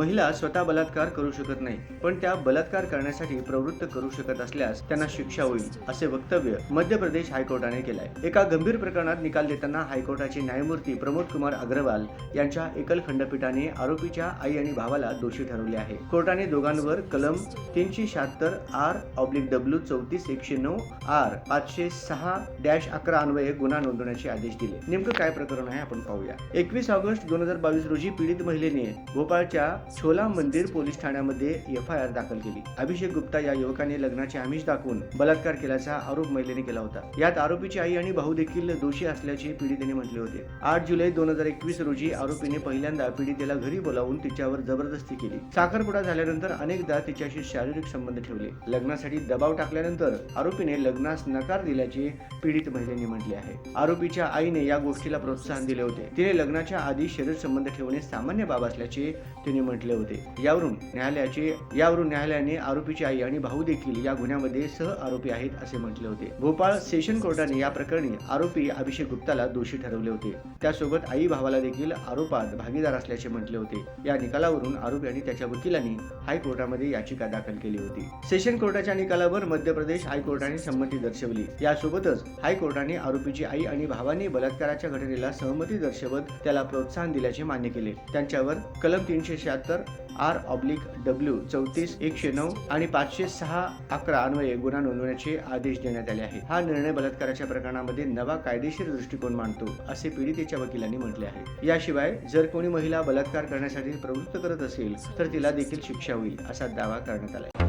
महिला स्वतः बलात्कार करू शकत नाही पण त्या बलात्कार करण्यासाठी प्रवृत्त करू शकत असल्यास त्यांना शिक्षा होईल असे वक्तव्य मध्य प्रदेश हायकोर्टाने केलंय. एका गंभीर प्रकरणात निकाल देताना हायकोर्टाचे न्यायमूर्ती प्रमोद कुमार अग्रवाल यांच्या एकल खंडपीठाने आरोपीच्या आई आणि भावाला दोषी ठरवले आहे. कोर्टाने दोघांवर कलम तीनशे शहात्तर आर ऑब्लिक डब्ल्यू चौतीस एकशे नऊ आर पाचशे सहा डॅश अकरा अन्वये गुन्हा नोंदवण्याचे आदेश दिले. नेमकं काय प्रकरण आहे आपण पाहूया. एकवीस ऑगस्ट दोन हजार बावीस रोजी पीडित महिलेने भोपाळच्या छोला मंदिर पोलीस ठाण्यामध्ये एफ आय आर दाखल केली. अभिषेक गुप्ता या युवकाने लग्नाचे आमिष दाखवून बलात्कार केल्याचा आरोप महिलेने केला होता. यात आरोपीची आई आणि भाऊ देखील दोषी असल्याचे पीडितेने म्हटले होते. आठ जुलै दोन हजार एकवीस रोजी आरोपीने पहिल्यांदा पीडितेला घरी बोलावून तिच्यावर जबरदस्ती केली. साखरपुडा झाल्यानंतर अनेकदा तिच्याशी शारीरिक संबंध ठेवले. लग्नासाठी दबाव टाकल्यानंतर आरोपीने लग्नास नकार दिल्याचे पीडित महिलेने म्हटले आहे. आरोपीच्या आईने या गोष्टीला प्रोत्साहन दिले होते. तिने लग्नाच्या आधी शरीर संबंध ठेवणे सामान्य बाब असल्याचे तिने म्हटले होते. यावरून न्यायालयाचे यावरून न्यायालयाने आरोपीची आई आणि भाऊ देखील या गुन्ह्यामध्ये सह आरोपी आहेत असे म्हटले होते. भोपाळ सेशन कोर्टाने या प्रकरणी आरोपी अभिषेक गुप्ताला दोषी ठरवले होते. त्यासोबत आई भावाला देखील आरोपात भागीदार असल्याचे म्हटले होते. या निकालावरून आरोपी आणि त्याच्या वकिलांनी हायकोर्टामध्ये याचिका दाखल केली होती. सेशन कोर्टाच्या निकालावर मध्य प्रदेश हायकोर्टाने संमती दर्शवली. यासोबतच हायकोर्टाने आरोपीची आई आणि भावाने बलात्काराच्या घटनेला सहमती दर्शवत त्याला प्रोत्साहन दिल्याचे मान्य केले. त्यांच्यावर कलम तीनशे शहात्तर आर ऑब्लिक डब्ल्यू चौतीस एकशे नऊ आणि पाचशे सहा अकरा अन्वये गुन्हा नोंदवण्याचे आदेश देण्यात आले आहेत. हा निर्णय बलात्काराच्या प्रकरणामध्ये नवा कायदेशीर दृष्टिकोन मांडतो असे पीडितेच्या वकिलांनी म्हटले आहे. याशिवाय जर कोणी महिला बलात्कार करण्यासाठी प्रवृत्त करत असेल तर तिला देखील शिक्षा होईल असा दावा करण्यात आला